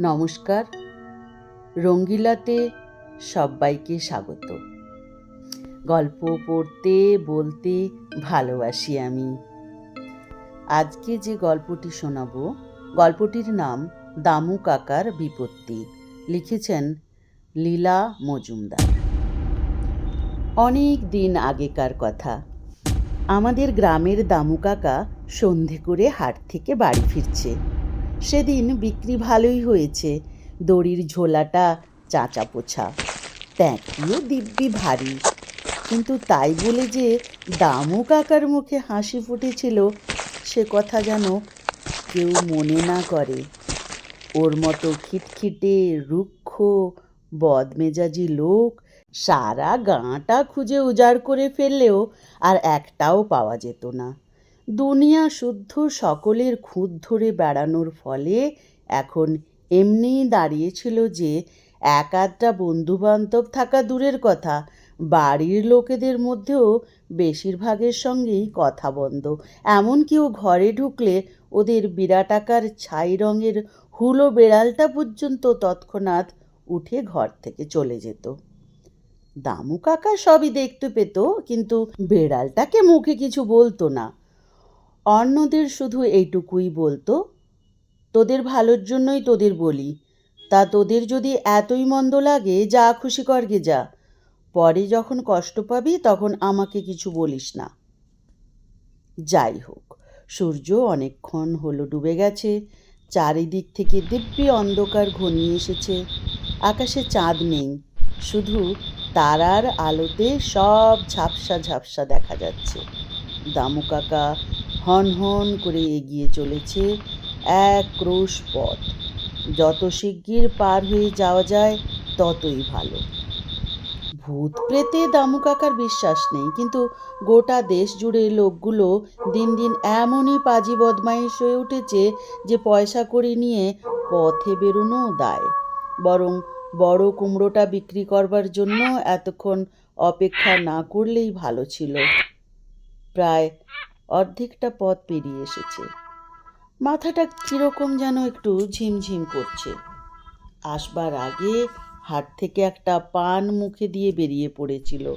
নমস্কার। রঙ্গিলাতে সবাইকে স্বাগত। গল্প পড়তে, বলতে ভালোবাসি আমি। আজকে যে গল্পটি শোনাবো, গল্পটির নাম দামু কাকার বিপত্তি। লিখেছেন লীলা মজুমদার। অনেক দিন আগেকার কথা। আমাদের গ্রামের দামু কাকা সন্ধে করে হাট থেকে বাড়ি ফিরছে। সেদিন বিক্রি ভালোই হয়েছে। দড়ির ঝোলাটা চাঁচা পোছা ট্যাঁকটিও দিব্যি ভারী। কিন্তু তাই বলে যে দামু কাকার মুখে হাসি ফুটেছিল, সে কথা যেন কেউ মনে না করে। ওর মতো খিটখিটে, রুক্ষ, বদমেজাজি লোক সারা গাঁটা খুঁজে উজাড় করে ফেললেও আর একটাও পাওয়া যেত না। দুনিয়া শুদ্ধ সকলের খুঁত ধরে বেড়ানোর ফলে এখন এমনিই দাঁড়িয়েছিল যে এক আধটা বন্ধুবান্ধব থাকা দূরের কথা। বাড়ির লোকেদের মধ্যেও বেশিরভাগের সঙ্গেই কথা বন্ধ। এমনকি ও ঘরে ঢুকলে ওদের বিরাটাকার ছাই রঙের হুলো বেড়ালটা পর্যন্ত তৎক্ষণাৎ উঠে ঘর থেকে চলে যেত। দামু কাকা সবই দেখতে পেত, কিন্তু বেড়ালটাকে মুখে কিছু বলতো না। অন্যদের শুধু এইটুকুই বলতো? তোদের ভালোর জন্যই তোদের বলি। তা তোদের যদি এতই মন্দ লাগে, যা খুশি করগে যা পরে যখন কষ্ট পাবি, তখন আমাকে কিছু বলিস না। যাই হোক, সূর্য অনেকক্ষণ হলো ডুবে গেছে। চারিদিক থেকে দিব্যি অন্ধকার ঘনিয়ে এসেছে। আকাশে চাঁদ নেই। শুধু তারার আলোতে সব ঝাপসা ঝাপসা দেখা যাচ্ছে। দামু কাকা হন হন করে এগিয়ে চলেছে এক ক্রোশ পথ। যত শিগগির পার হয়ে যাওয়া যায়, ততই ভালো। ভূত প্রেতে দামু কাকার বিশ্বাস নেই, কিন্তু গোটা দেশ জুড়ে লোকগুলো দিন দিন এমনই পাজি বদমাইশ হয়ে উঠেছে যে পয়সা করে নিয়ে পথে বেরোনো দায়। বরং বড় কুমড়োটা বিক্রি করবার জন্য এতক্ষণ অপেক্ষা না করলেই ভালো ছিল। প্রায় অর্ধেকটা পথ পেরিয়ে এসেছে। মাথাটা কীরকম যেন একটু ঝিমঝিম করছে। আসবার আগে হাট থেকে একটা পান মুখে দিয়ে বেরিয়ে পড়েছিল।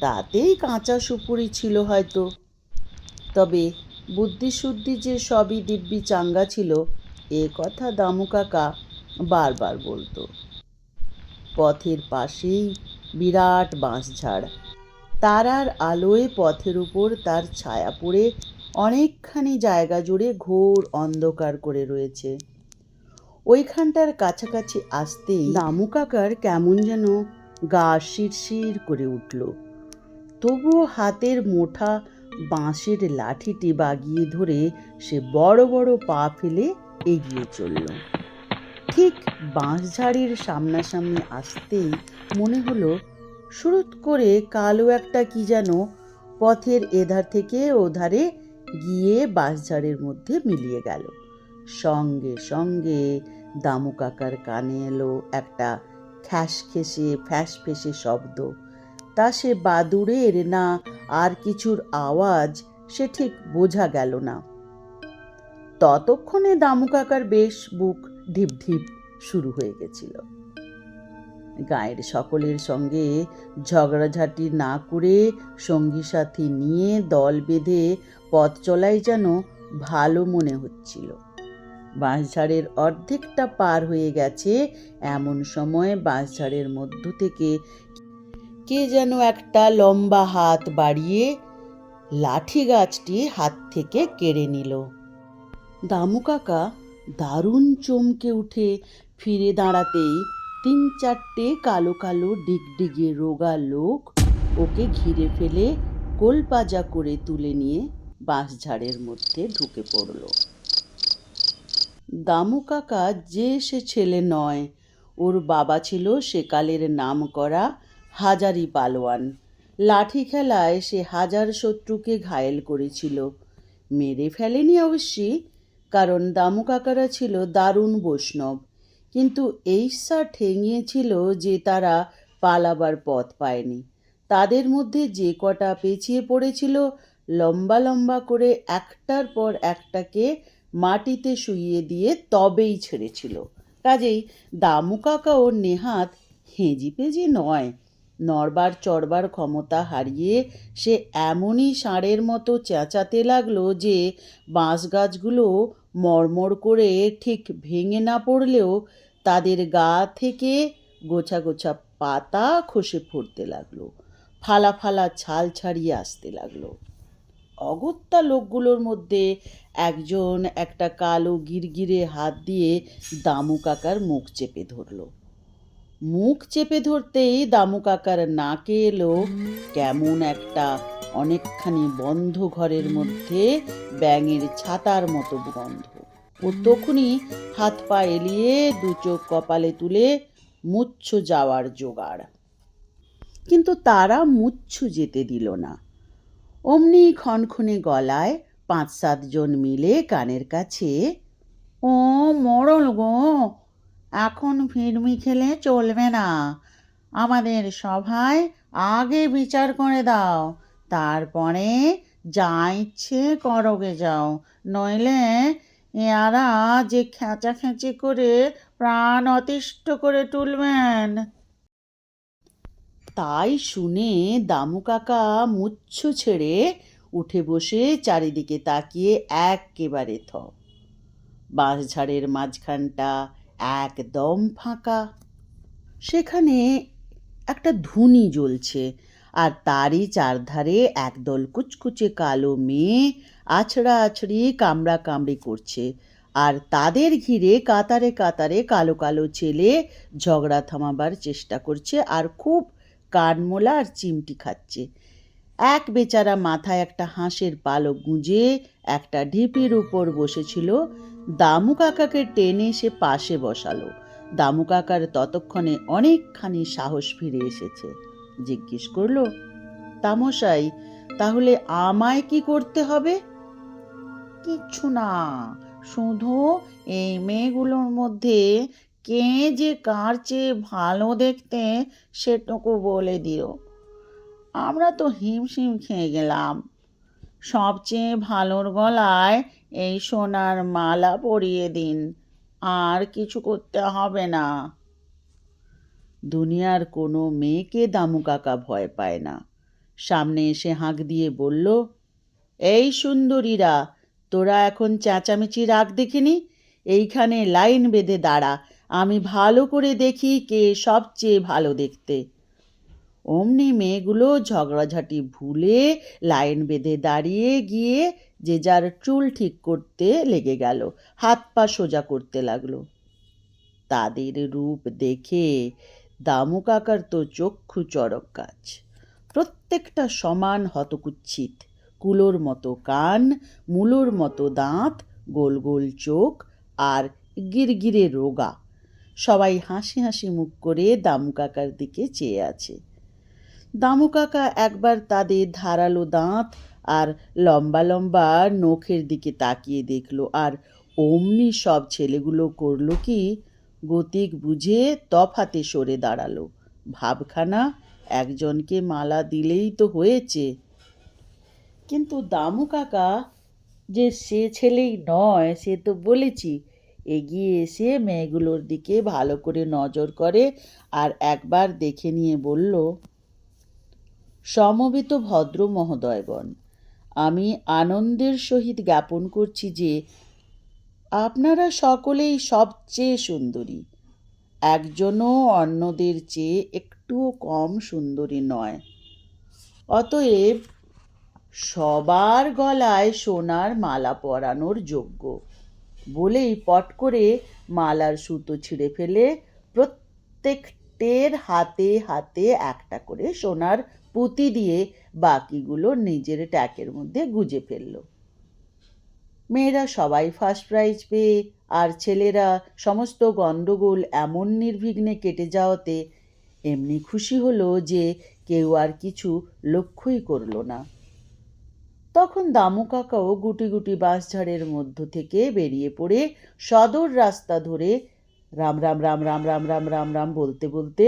তাতেই কাঁচা সুপুরি ছিল হয়তো। তবে বুদ্ধিশুদ্ধি যে সবই দিব্যি চাঙ্গা ছিল, এ কথা দামু কাকা বারবার বলতো। পথের পাশেই বিরাট বাঁশঝাড়। তারার আলোয় পথের উপর তার ছায়া পড়ে অনেকখানি জায়গা জুড়ে ঘোর অন্ধকার করে রয়েছে। ওইখানটার কাছাকাছি আসতেই দামু কাকার কেমন যেন গা শিরশির করে উঠল। তবুও হাতের মোঠা বাঁশের লাঠিটি বাগিয়ে ধরে সে বড় বড় পা ফেলে এগিয়ে চলল। ঠিক বাঁশঝাড়ির সামনাসামনি আসতেই মনে হলো শুরুত করে কালো একটা কি যেন পথের এধার থেকে ওধারে গিয়ে বাঁশঝাড়ের মধ্যে মিলিয়ে গেল। সঙ্গে সঙ্গে দামু কাকার কানে এলো একটা খ্যাস খেসে ফ্যাস ফেসে শব্দ। তা সে বাদুড়ের না আর কিছুর আওয়াজ সে ঠিক বোঝা গেল না। ততক্ষণে দামু কাকার বেশ বুক ঢিপ ঢিপ শুরু হয়ে গেছিল। গায়ের সকলের সঙ্গে ঝগড়াঝাটি না করে সঙ্গী সাথী নিয়ে দল বেঁধে পথ চলাই যেন ভালো মনে হচ্ছিল। বাঁশঝাড়ের অর্ধেকটা পার হয়ে গেছে এমন সময় বাঁশঝাড়ের মধ্য থেকে কে যেন একটা লম্বা হাত বাড়িয়ে লাঠি গাছটি হাত থেকে কেড়ে নিল। দামু কাকা দারুণ চমকে উঠে ফিরে দাঁড়াতেই তিন চারটে কালো কালো ডিগডিগে রোগা লোক ওকে ঘিরে ফেলে কোলপাজা করে তুলে নিয়ে বাঁশঝাড়ের মধ্যে ঢুকে পড়ল। দামু কাকা যে সে ছেলে নয়, ওর বাবা ছিল সেকালের নাম করা হাজারি পালোয়ান। লাঠি খেলায় সে হাজার শত্রুকে ঘায়েল করেছিল। মেরে ফেলেনি অবশ্যই কারণ দামু কাকারা ছিল দারুণ বৈষ্ণব। কিন্তু এইসা ঠেঙিয়েছিল যে তারা পালাবার পথ পায়নি। তাদের মধ্যে যে কটা পেছিয়ে পড়েছিল, লম্বা লম্বা করে একটার পর একটাকে মাটিতে শুইয়ে দিয়ে তবেই ছেড়েছিল। কাজেই দামু কাকা ও নেহাত হেঁজি পেজি নয়, নড়বার চড়বার ক্ষমতা হারিয়ে সে এমনই ষাঁড়ের মতো চেঁচাতে লাগল যে বাঁশ গাছগুলো মড়মড় করে ঠিক ভেঙে না পড়লেও তাদের গা থেকে গোছা গোছা পাতা খসে পড়তে লাগল। ফালা ফালা ছাল ছাড়িয়ে আসতে লাগল। অগত্যা লোকগুলোর মধ্যে একজন একটা কালো গিরগিরে হাত দিয়ে দামু কাকার মুখ চেপে ধরলো। মুখ চেপে ধরতেই দামু কাকার নাকে এলো কেমন একটা অনেকখানি বন্ধ ঘরের মধ্যে ব্যাঙের ছাতার মতো গন্ধ। ও তখনই হাত পা এলিয়ে দু চোখ কপালে তুলে মুচ্ছ যাওয়ার জোগাড়। কিন্তু তারা মুচ্ছু যেতে দিল না। অমনি ক্ষণক্ষণে গলায় পাঁচ সাতজন মিলে কানের কাছে, ও মরল গো, এখন ফিরমি খেলে চলবে না। আমাদের সভায় আগে বিচার করে দাও। তারপরে যা ইচ্ছে করোগে যাও, নইলে এরা যে খেঁচাখেঁচি করে প্রাণ অতিষ্ঠ করে তুলবেন। তাই শুনে দামু কাকা মুচ্ছু ছেড়ে উঠে বসে চারিদিকে তাকিয়ে একেবারে থ বাঁশঝাড়ের মাঝখানটা একদম ফাঁকা। সেখানে একটা ধুনি জ্বলছে। আর তারই চারধারে একদল কুচকুচে কালো মেয়ে আছড়া আছড়ি কামড়া কামড়ি করছে। আর তাদের ঘিরে কাতারে কাতারে কালো কালো ছেলে ঝগড়া থামাবার চেষ্টা করছে আর খুব কানমোলা আর চিমটি খাচ্ছে। এক বেচারা মাথায় একটা হাঁসের পালক গুঁজে একটা ঢিপির উপর বসেছিল। দামু কাকাকে টেনে সে পাশে বসালো। দামু কাকার ততক্ষণে অনেকখানি সাহস ফিরে এসেছে। জিজ্ঞেস করল, তামশাই, তাহলে আমায় কি করতে হবে? কিচ্ছু না, শুধু এই মেয়েগুলোর মধ্যে কে যে কার চেয়ে ভালো দেখতে সেটুকু বলে দিও। আমরা তো হিমশিম খেয়ে গেলাম। সবচেয়ে ভালোর গলায় এই সোনার মালা পরিয়ে দিন, আর কিছু করতে হবে না। দুনিয়ার কোনো মেয়েকে দামু কাকা ভয় পায় না। সামনে এসে হাঁক দিয়ে বলল, এই সুন্দরীরা, তোরা এখন চেঁচামেচি রাগ দেখিনি? এইখানে লাইন বেঁধে দাঁড়া, আমি ভালো করে দেখি কে সবচেয়ে ভালো দেখতে। অমনি মেয়েগুলো ঝগড়াঝাটি ভুলে লাইন বেঁধে দাঁড়িয়ে গিয়ে যে যার চুল ঠিক করতে লেগে গেল, হাত পা সোজা করতে লাগল। তাদের রূপ দেখে দামু কাকার তো চক্ষু চড়ক গাছ প্রত্যেকটা সমান হতকুচ্ছিত। কুলোর মতো কান, মুলোর মতো দাঁত, গোল গোল চোখ আর গিরগিরে রোগা। সবাই হাসি হাসি মুখ করে দামু কাকার দিকে চেয়ে আছে। দামু কাকা একবার তাদের ধারালো দাঁত আর লম্বা লম্বা নখের দিকে তাকিয়ে দেখল, আর অমনি সব ছেলেগুলো করল কি গতিক বুঝে তফাতে সরে দাঁড়াল। ভাবখানা, একজনকে মালা দিলেই তো হয়েছে। কিন্তু দামু কাকা, যে সে ছেলেই নয়, সে তো বলেছি, এগিয়ে এসে মেয়েগুলোর দিকে ভালো করে নজর করে আর একবার দেখে নিয়ে বলল, সমবেত ভদ্র মহোদয়গণ, আমি আনন্দের সহিত জ্ঞাপন করছি যে আপনারা সকলেই সবচেয়ে সুন্দরী। একজনও অন্যদের চেয়ে একটুও কম সুন্দরী নয়। অতএব সবার গলায় সোনার মালা পরানোর যোগ্য। বলেই পট করে মালার সুতো ছিঁড়ে ফেলে প্রত্যেকটের হাতে হাতে একটা করে সোনার পুঁতি দিয়ে বাকিগুলো নিজের ট্যাকের মধ্যে গুজে ফেলল। মেয়েরা সবাই ফার্স্ট প্রাইজ পেয়ে, আর ছেলেরা সমস্ত গণ্ডগোল এমন নির্বিঘ্নে কেটে যাওয়াতে এমনি খুশি হলো যে কেউ আর কিছু লক্ষ্যই করল না। তখন দামু কাকাও গুটি গুটি বাঁশঝাড়ের মধ্য থেকে বেরিয়ে পড়ে সদর রাস্তা ধরে রাম রাম রাম রাম রাম রাম রাম রাম বলতে বলতে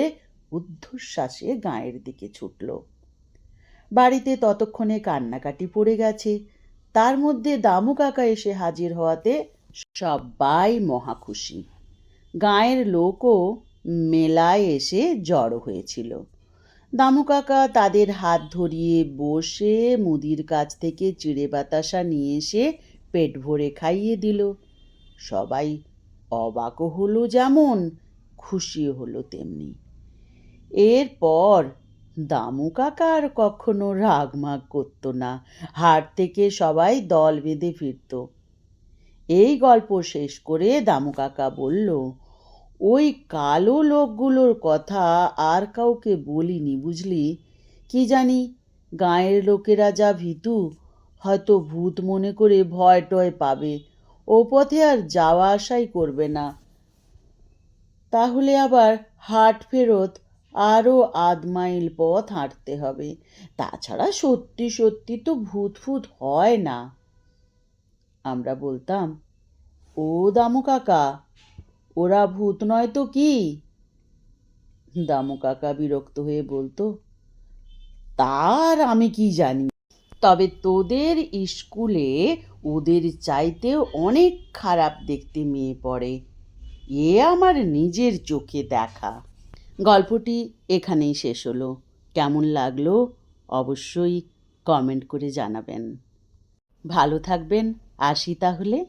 উদ্ধশ্বাসে গাঁয়ের দিকে ছুটল। বাড়িতে ততক্ষণে কান্নাকাটি পড়ে গেছে। তার মধ্যে দামু কাকা এসে হাজির হওয়াতে সবাই মহা খুশি। গাঁয়ের লোকও মেলায় এসে জড়ো হয়েছিল। দামু কাকা তাদের হাত ধরিয়ে বসে মুদির কাছ থেকে চিড়ে বাতাসা নিয়ে এসে পেট ভরে খাইয়ে দিল। সবাই অবাকও হলো যেমন, খুশিও হলো তেমনি। এরপর দামু কাকা আর কখনো রাগমাগ করতো না। হাট থেকে সবাই দল বেঁধে ফিরতো। এই গল্প শেষ করে দামু কাকা বলল, ওই কালো লোকগুলোর কথা আর কাউকে বলিনি বুঝলি? কি জানি, গাঁয়ের লোকেরা যা ভীতু, হয়তো ভূত মনে করে ভয় টয় পাবে। ও পথে আর যাওয়া আসাই করবে না। তাহলে আবার হাট ফেরত আরও আধ মাইল পথ হাঁটতে হবে। তাছাড়া সত্যি সত্যি তো ভূত ফুত হয় না। আমরা বলতাম, ও দামু কাকা, ওরা ভূত নয় তো কি? দামু কাকা বিরক্ত হয়ে বলতো, তার আমি কি জানি। তবে তোদের স্কুলে ওদের চাইতেও অনেক খারাপ দেখতে মেয়ে পড়ে। এ আমার নিজের চোখে দেখা। গল্পটি এখানেই শেষ হলো। কেমন লাগল অবশ্যই কমেন্ট করে জানাবেন। ভালো থাকবেন আসি তাহলে।